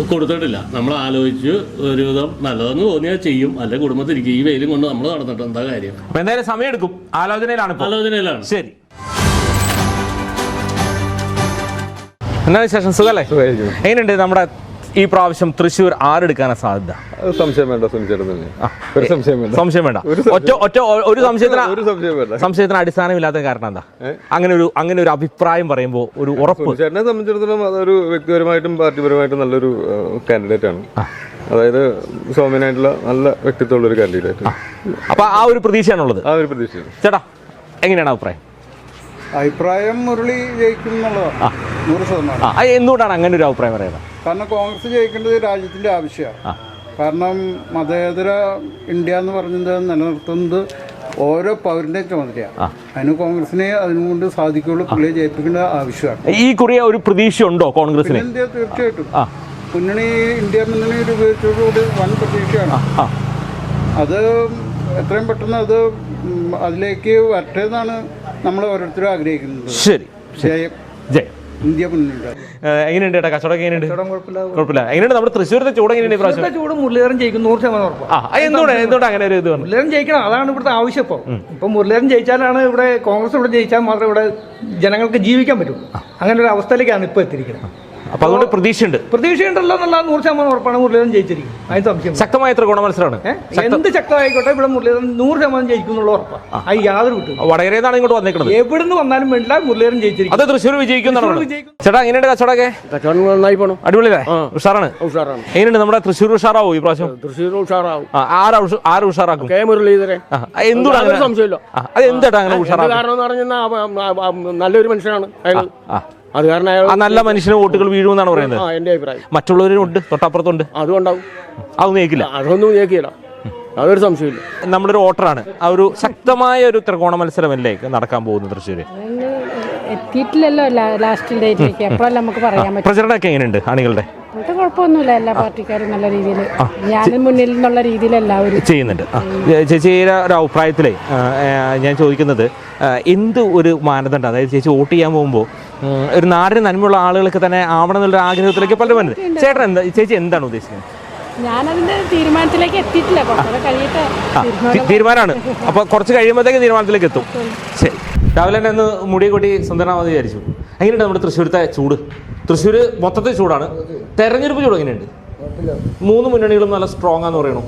കൊടുത്തിട്ടില്ല. നമ്മൾ ആലോചിച്ച് ഒരുവിധം നല്ലതെന്ന് തോന്നിയാൽ ചെയ്യും. അല്ലെ കുടുംബത്തിരിക്കും ഈ വെയിലും കൊണ്ട് നമ്മൾ നടന്നിട്ട് എന്താ കാര്യം? അപ്പൊ എന്തായാലും സമയം എടുക്കും ആലോചനയിലാണ് ആലോചനയിലാണ്. ശരി. എന്നാ വിശേഷം? സുഖല്ലേ? എങ്ങനെയുണ്ട് നമ്മുടെ ഈ പ്രാവശ്യം തൃശ്ശൂർ ആരെടുക്കാനാ സാധ്യത? സംശയം വേണ്ട സുനിച്ചേട്ടൻ ഒരു സംശയം വേണ്ട. സംശയം വേണ്ട. സംശയം- ഒറ്റ ഒറ്റ ഒരു സംശയത്തിന് ഒരു സംശയം വേണ്ട. സംശയത്തിന് അടിസ്ഥാനമില്ലാത്ത കാരണം എന്താ? അങ്ങനെ ഒരു അങ്ങനെ ഒരു അഭിപ്രായം പറയുമ്പോൾ ഒരു ഉറപ്പ്. ചേട്ടനെ സംബന്ധിച്ചിടത്തോളം അതൊരു വ്യക്തിപരമായിട്ടും പാർട്ടിപരമായിട്ടും നല്ലൊരു കാൻഡിഡേറ്റ് ആണ്. അതായത് സൗമ്യനായിട്ടുള്ള നല്ല വ്യക്തിത്വമുള്ള ഒരു കാൻഡിഡേറ്റ് അപ്പൊ ആ ഒരു പ്രതീക്ഷയാണുള്ളത് ആ ഒരു പ്രതീക്ഷ ചേട്ടാ എങ്ങനെയാണ് അഭിപ്രായം? അഭിപ്രായം മുരളി ജയിക്കും എന്നുള്ളതാണ് നൂറ് ശതമാനം. എന്തുകൊണ്ടാണ് അങ്ങനെ ഒരു അഭിപ്രായം പറയുന്നത്? കാരണം കോൺഗ്രസ് ജയിക്കേണ്ടത് രാജ്യത്തിന്റെ ആവശ്യമാണ്. കാരണം മതേതര ഇന്ത്യ എന്ന് പറഞ്ഞത് നിലനിർത്തുന്നത് ഓരോ പൗരന്റെ ചുമതലയാണ്. അതിന് കോൺഗ്രസിനെ അതിനുകൊണ്ട് സാധിക്കുള്ളൂ പുള്ളിയെ ജയിപ്പിക്കേണ്ട ആവശ്യമാണ്. ഈ കുറിയ ഒരു പ്രതീക്ഷ ഉണ്ടോ കോൺഗ്രസിന്? ഇന്ത്യ തീർച്ചയായിട്ടും. മുന്നണി ഇന്ത്യ മുന്നണി രൂപീകരിച്ചതോടുകൂടി വൻ പ്രതീക്ഷയാണ്. അത് എത്രയും പെട്ടെന്ന് അത് അതിലേക്ക് വരട്ടെ എന്നാണ് നമ്മൾ ഓരോരുത്തരും ആഗ്രഹിക്കുന്നത്. ശരി. ജയ് ഇന്ത്യ എങ്ങനെയുണ്ട് കച്ചവടം എങ്ങനെയുണ്ട് കുഴപ്പമില്ല. എങ്ങനെയുണ്ട്? നമ്മുടെ തൃശ്ശൂരത്തെ ചൂട് എങ്ങനെയുണ്ട് ഈ പ്രാവശ്യം? ചൂട് മുരളീധരൻ ജയിക്കും നൂറ് ശതമാനം ഉറപ്പാണ് ആ അങ്ങനെ ഒരു ഇത് വന്നു? മുരളീധരൻ ജയിക്കണം അതാണ് ഇവിടുത്തെ ആവശ്യം ഇപ്പോൾ ഇപ്പൊ മുരളീധരൻ ജയിച്ചാലാണ് ഇവിടെ കോൺഗ്രസ് ഇവിടെ ജയിച്ചാൽ മാത്രമേ ഇവിടെ ജനങ്ങൾക്ക് ജീവിക്കാൻ പറ്റൂ. അങ്ങനെ ഒരു അവസ്ഥയിലേക്കാണ് ഇപ്പോൾ എത്തിയിരിക്കുന്നത്. അപ്പൊ അതുകൊണ്ട് പ്രതീക്ഷയുണ്ട്. പ്രതീക്ഷയുണ്ടല്ലോ എന്നുള്ള നൂറ് ശതമാനം ഉറപ്പാണ്. മുരളീധരൻ ജയിച്ചിരിക്കും. അതിന് സംശയം ശക്തമായ ത്രികോണ മത്സരമാണ് എന്ത് ശക്തമായിക്കോട്ടെ ഇവിടെ മുരളീധരൻ നൂറ് ശതമാനം ജയിക്കും എന്നുള്ള ഉറപ്പാണ് അത് യാതൊരു വിട്ടു വടകരയിൽ നിന്നാണ് ഇങ്ങോട്ട് വന്നേക്കുന്നത് എവിടുന്ന് വന്നാലും വേണ്ടില്ല മുരളീധരൻ ജയിച്ചിരിക്കും. അത് തൃശ്ശൂർ വിജയിക്കും. ചേട്ടാ എങ്ങനെയുണ്ട് കച്ചവടമൊക്കെ? കച്ചവടം നന്നായി പോണു. അടിപൊളിയല്ലേ? ഉഷാറാണ്. ഉഷാറാണ്. എങ്ങനെയുണ്ട് നമ്മുടെ തൃശ്ശൂർ ഉഷാറാവും ഈ പ്രാവശ്യം? തൃശ്ശൂർ ഉഷാറാവും. ആറ് ആരാ ഉഷ- ആര് ഉഷാറാക്കും? കെ മുരളീധരൻ. ആ, അത് എന്തുകൊണ്ടാ യാതൊരു അങ്ങനെ- സംശയമില്ല. അത് എന്താ അങ്ങനെ ഉഷാറാണ് കാരണം എന്ന് പറഞ്ഞാൽ നല്ലൊരു മനുഷ്യനാണ് അയാൾ. അത് കാരണം അയാൾ ആ നല്ല മനുഷ്യന് വോട്ടുകൾ വീഴുമെന്നാണ് പറയുന്നത്. ആ എന്റെ അഭിപ്രായം. മറ്റുള്ളവരുണ്ട് തൊട്ടപ്പുറത്തുണ്ട്. അതുകൊണ്ടാവും. അതൊന്നും കേൾക്കില്ല അതൊന്നും കേൾക്കില്ല അതൊരു സംശയമില്ല നമ്മളൊരു വോട്ടറാണ്. ആ ഒരു ശക്തമായ ഒരു ത്രികോണ മത്സരമല്ലേ നടക്കാൻ പോകുന്നത് തൃശ്ശൂര്. എത്തിയിട്ടില്ലല്ലോ ലാസ്റ്റ് ഡേറ്റിലേക്ക് എപ്പോഴല്ല നമുക്ക് പറയാൻ പറ്റും? പ്രചരണമൊക്കെ എങ്ങനെയുണ്ട് അണികളുടെ അങ്ങനത്തെ കുഴപ്പമൊന്നുമില്ല. എല്ലാ പാർട്ടിക്കാരും നല്ല രീതിയിൽ ഞാനും മുന്നിൽ നിന്നുള്ള രീതിയിൽ എല്ലാവരും ചെയ്യുന്നുണ്ട്. ചേച്ചിയുടെ ഒരു അഭിപ്രായത്തിലേ ഞാൻ ചോദിക്കുന്നത് എന്ത് ഒരു മാനദണ്ഡം? അതായത് ചേച്ചി വോട്ട് ചെയ്യാൻ പോകുമ്പോൾ ഒരു നാടിന് നന്മയുള്ള ആളുകൾക്ക് തന്നെ ആവണം എന്നുള്ള ആഗ്രഹത്തിലേക്ക് പലരും വരുന്നത് ചേട്ടൻ എന്താ ചേച്ചി എന്താണ് ഉദ്ദേശിക്കുന്നത്? ഞാനതിന്റെ തീരുമാനത്തിലേക്ക് എത്തിയിട്ടില്ല. കഴിയട്ടെ തീരുമാനമാണ്. അപ്പൊ കുറച്ച് കഴിയുമ്പോഴത്തേക്ക് തീരുമാനത്തിലേക്ക് എത്തും. ശരി. രാവിലെ തന്നെ ഒന്ന് മുടി കൂട്ടി സുന്ദരനാമെന്ന് വിചാരിച്ചു. എങ്ങനെയുണ്ട് നമ്മുടെ തൃശ്ശൂരത്തെ ചൂട്? തൃശ്ശൂർ മൊത്തത്തിൽ ചൂടാണ്. തെരഞ്ഞെടുപ്പ് ചൂട് എങ്ങനെയുണ്ട്? മൂന്ന് മുന്നണികളും നല്ല സ്ട്രോങ് ആന്ന് പറയണു.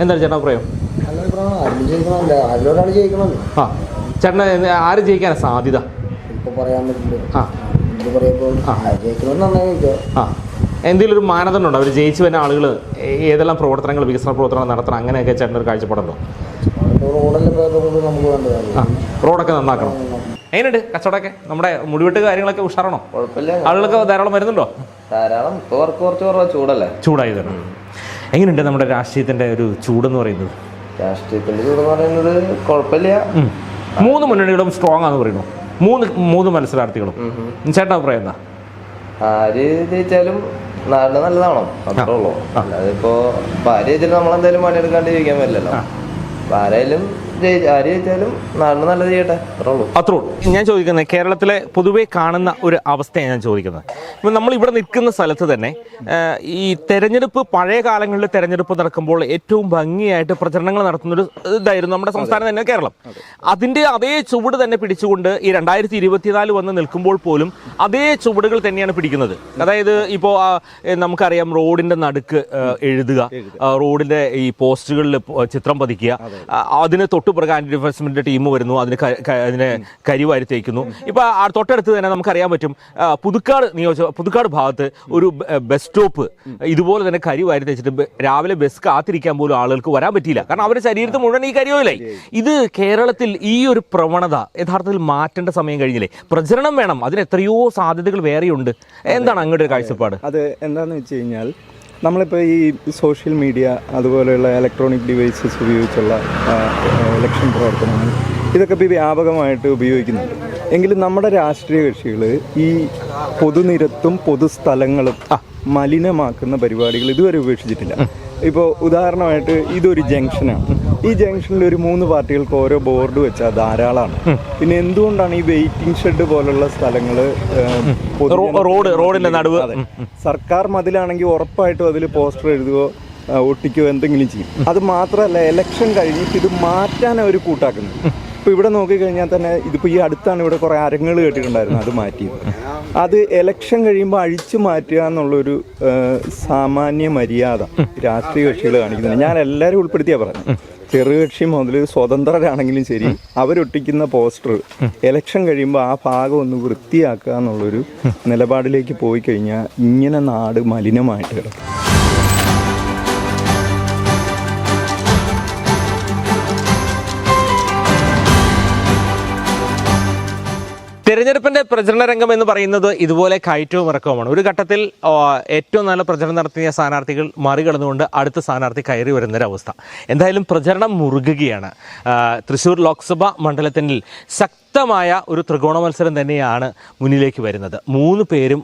എന്താണ് ചേട്ടാ അഭിപ്രായം? അതിലൊരാൾ ജയിക്കണം ആ ചേട്ടൻ ആര് ജയിക്കാനാണ് സാധ്യത? ആ. ആ. എന്തെങ്കിലും ഒരു മാനദണ്ഡം ഉണ്ടോ? അവർ ജയിച്ചു വരുന്ന ആളുകൾ ഏതെല്ലാം പ്രവർത്തനങ്ങൾ വികസന പ്രവർത്തനങ്ങൾ നടത്തണം? അങ്ങനെയൊക്കെ ചേട്ടൻ ഒരു കാഴ്ചപ്പാടുണ്ടോ? റോഡൊക്കെ നന്നാക്കണം. എങ്ങനെയുണ്ട് കച്ചവടമൊക്കെ? നമ്മുടെ മുടിവെട്ട് കാര്യങ്ങളൊക്കെ ഉഷാറാണോ? കുഴപ്പമില്ല. ആളുകളൊക്കെ ധാരാളം വരുന്നുണ്ടോ? ധാരാളം. ഇപ്പൊ വർക്ക് കുറച്ച് കുറവാ ചൂടല്ലേ? ചൂടായി തരണം എങ്ങനെയുണ്ട് നമ്മുടെ രാഷ്ട്രീയത്തിന്റെ ഒരു ചൂടെന്ന് പറയുന്നത്? രാഷ്ട്രീയത്തിന്റെ ചൂടെന്ന് പറയുന്നത് കുഴപ്പമില്ല. മൂന്ന് മുന്നണികളും സ്ട്രോങ് ആണെന്ന് പറയുന്നു. മൂന്ന് മൂന്ന് മത്സരാർത്ഥികളും. ചേട്ടൻ അഭിപ്രായം എന്താ? ആര് ജയിച്ചാലും നാടിന് നല്ലതാണോ അത്രേ ഉള്ളൂ. അല്ലാതെ ഇപ്പോ ഭാര്യ ജയിച്ചാലും നമ്മളെന്തായാലും പണിയെടുക്കാണ്ട് ജീവിക്കാൻ പറ്റില്ലല്ലോ. ആരായാലും ആര് ജയിച്ചാലും നാടിന് നല്ലത് ചെയ്യട്ടെ. അത്രേ ഉള്ളൂ. അത്രേ ഉള്ളൂ. ഞാൻ ചോദിക്കുന്നത് കേരളത്തിലെ പൊതുവെ കാണുന്ന ഒരു അവസ്ഥയാണ് ഞാൻ ചോദിക്കുന്നത്. ഇപ്പം നമ്മൾ ഇവിടെ നിൽക്കുന്ന സ്ഥലത്ത് തന്നെ ഈ തെരഞ്ഞെടുപ്പ് പഴയ കാലങ്ങളിൽ തെരഞ്ഞെടുപ്പ് നടക്കുമ്പോൾ ഏറ്റവും ഭംഗിയായിട്ട് പ്രചരണങ്ങൾ നടത്തുന്ന ഒരു ഇതായിരുന്നു നമ്മുടെ സംസ്ഥാനം തന്നെ കേരളം. അതിന്റെ അതേ ചുവട് തന്നെ പിടിച്ചുകൊണ്ട് ഈ രണ്ടായിരത്തി ഇരുപത്തിനാല് വന്ന് നിൽക്കുമ്പോൾ പോലും അതേ ചുവടുകൾ തന്നെയാണ് പിടിക്കുന്നത്. അതായത് ഇപ്പോൾ നമുക്കറിയാം റോഡിന്റെ നടുക്ക് എഴുതുക ആ, റോഡിന്റെ ഈ പോസ്റ്റുകളിൽ ചിത്രം പതിക്കുക ആ, അതിന് തൊട്ടുപുറകെ ആന്റി ഡിഫൻസ്മെന്റ് ടീം വരുന്നു. അതിന് അതിന് കരിവാരി തേക്കുന്നു. ഇപ്പൊ ആ തൊട്ടടുത്ത് തന്നെ നമുക്കറിയാൻ പറ്റും പുതുക്കാട് നിയോജക പുതുക്കാട് ഭാഗത്ത് ഒരു ബസ് സ്റ്റോപ്പ് ഇതുപോലെ തന്നെ കരി വാരി തേച്ചിട്ട് രാവിലെ ബസ് കാത്തിരിക്കാൻ പോലും ആളുകൾക്ക് വരാൻ പറ്റിയില്ല. കാരണം അവരുടെ ശരീരത്തിൽ മുഴുവൻ ഈ കരിയോയിലായി. ഇത് കേരളത്തിൽ ഈ ഒരു പ്രവണത യഥാർത്ഥത്തിൽ മാറ്റേണ്ട സമയം കഴിഞ്ഞില്ലേ? പ്രചരണം വേണം. അതിന് എത്രയോ സാധ്യതകൾ വേറെയുണ്ട്. എന്താണ് അങ്ങോട്ട് കാഴ്ചപ്പാട്? അത് എന്താണെന്ന് വെച്ച് കഴിഞ്ഞാൽ നമ്മളിപ്പോൾ ഈ സോഷ്യൽ മീഡിയ അതുപോലെയുള്ള ഇലക്ട്രോണിക് ഡിവൈസസ് ഉപയോഗിച്ചുള്ള ഇലക്ഷൻ പ്രവർത്തനങ്ങൾ ഇതൊക്കെ ഇപ്പോൾ വ്യാപകമായിട്ട് ഉപയോഗിക്കുന്നുണ്ട്. എങ്കിലും നമ്മുടെ രാഷ്ട്രീയ കക്ഷികൾ ഈ പൊതുനിരത്തും പൊതുസ്ഥലങ്ങളും മലിനമാക്കുന്ന പരിപാടികൾ ഇതുവരെ ഉപേക്ഷിച്ചിട്ടില്ല. ഇപ്പോൾ ഉദാഹരണമായിട്ട് ഇതൊരു ജംഗ്ഷനാണ്. ഈ ജംഗ്ഷനിൽ ഒരു മൂന്ന് പാർട്ടികൾക്ക് ഓരോ ബോർഡ് വെച്ചാൽ ധാരാളമാണ്. പിന്നെ എന്തുകൊണ്ടാണ് ഈ വെയിറ്റിംഗ് ഷെഡ് പോലുള്ള സ്ഥലങ്ങൾ റോഡ് റോഡിന്റെ നടുവ്. സർക്കാർ മതിലാണെങ്കിൽ ഉറപ്പായിട്ടും അതിൽ പോസ്റ്റർ എഴുതുകയോ ഒട്ടിക്കോ ഒട്ടിക്കുകയോ എന്തെങ്കിലും ചെയ്യും. അത് മാത്രമല്ല ഇലക്ഷൻ കഴിഞ്ഞിട്ട് ഇത് മാറ്റാൻ അവർ കൂട്ടാക്കുന്നു ഇപ്പൊ ഇവിടെ നോക്കിക്കഴിഞ്ഞാൽ തന്നെ ഇതിപ്പോ ഈ അടുത്താണ് ഇവിടെ കുറെ അരങ്ങൾ കേട്ടിട്ടുണ്ടായിരുന്നു അത് മാറ്റിയത്. അത് എലക്ഷൻ കഴിയുമ്പോൾ അഴിച്ചു മാറ്റുക എന്നുള്ളൊരു സാമാന്യ മര്യാദ രാഷ്ട്രീയ കക്ഷികൾ കാണിക്കുന്നത് ഞാൻ എല്ലാവരും ഉൾപ്പെടുത്തിയാ പറഞ്ഞു ചെറുകക്ഷി മുതൽ സ്വതന്ത്രരാണെങ്കിലും ശരി അവരൊട്ടിക്കുന്ന പോസ്റ്റർ എലക്ഷൻ കഴിയുമ്പോൾ ആ ഭാഗം ഒന്ന് വൃത്തിയാക്കുക എന്നുള്ളൊരു നിലപാടിലേക്ക് പോയി കഴിഞ്ഞാൽ ഇങ്ങനെ നാട് മലിനമായിട്ട് കിടക്കും. തെരഞ്ഞെടുപ്പിന്റെ പ്രചരണ രംഗം എന്ന് പറയുന്നത് ഇതുപോലെ കയറ്റവും ഇറക്കവുമാണ്. ഒരു ഘട്ടത്തിൽ ഏറ്റവും നല്ല പ്രചരണം നടത്തിയ സ്ഥാനാർത്ഥികൾ മറികടന്നുകൊണ്ട് അടുത്ത സ്ഥാനാർത്ഥി കയറി വരുന്നൊരവസ്ഥ എന്തായാലും പ്രചരണം മുറുകുകയാണ്. തൃശ്ശൂർ ലോക്സഭ മണ്ഡലത്തിൽ ശക്തമായ ഒരു ത്രികോണ മത്സരം തന്നെയാണ് മുന്നിലേക്ക് വരുന്നത്. മൂന്ന് പേരും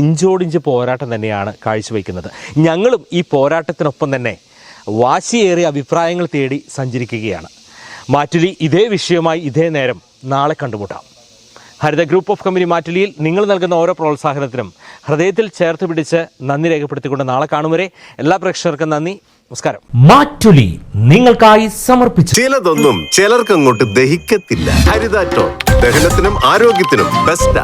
ഇഞ്ചോടിഞ്ച് പോരാട്ടം തന്നെയാണ് കാഴ്ചവെക്കുന്നത്. ഞങ്ങളും ഈ പോരാട്ടത്തിനൊപ്പം തന്നെ വാശിയേറിയ അഭിപ്രായങ്ങൾ തേടി സഞ്ചരിക്കുകയാണ്. മാറ്റുലി ഇതേ വിഷയമായി ഇതേ നേരം നാളെ കണ്ടുമുട്ടാം. ഹരിത ഗ്രൂപ്പ് ഓഫ് കമ്പനി മാറ്റുലിയിൽ നിങ്ങൾ നൽകുന്ന ഓരോ പ്രോത്സാഹനത്തിനും ഹൃദയത്തിൽ ചേർത്ത് പിടിച്ച് നന്ദി രേഖപ്പെടുത്തിക്കൊണ്ട് നാളെ കാണും വരെ എല്ലാ പ്രേക്ഷകർക്കും നന്ദി. നമസ്കാരം. മാറ്റുലി നിങ്ങൾക്കായി സമർപ്പിച്ചു. ചിലതൊന്നും ചിലർക്കങ്ങോട്ട് ദഹിക്കത്തില്ല. ഹരിതാറ്റോ ദഹനത്തിനും ആരോഗ്യത്തിനും ബെസ്റ്റാ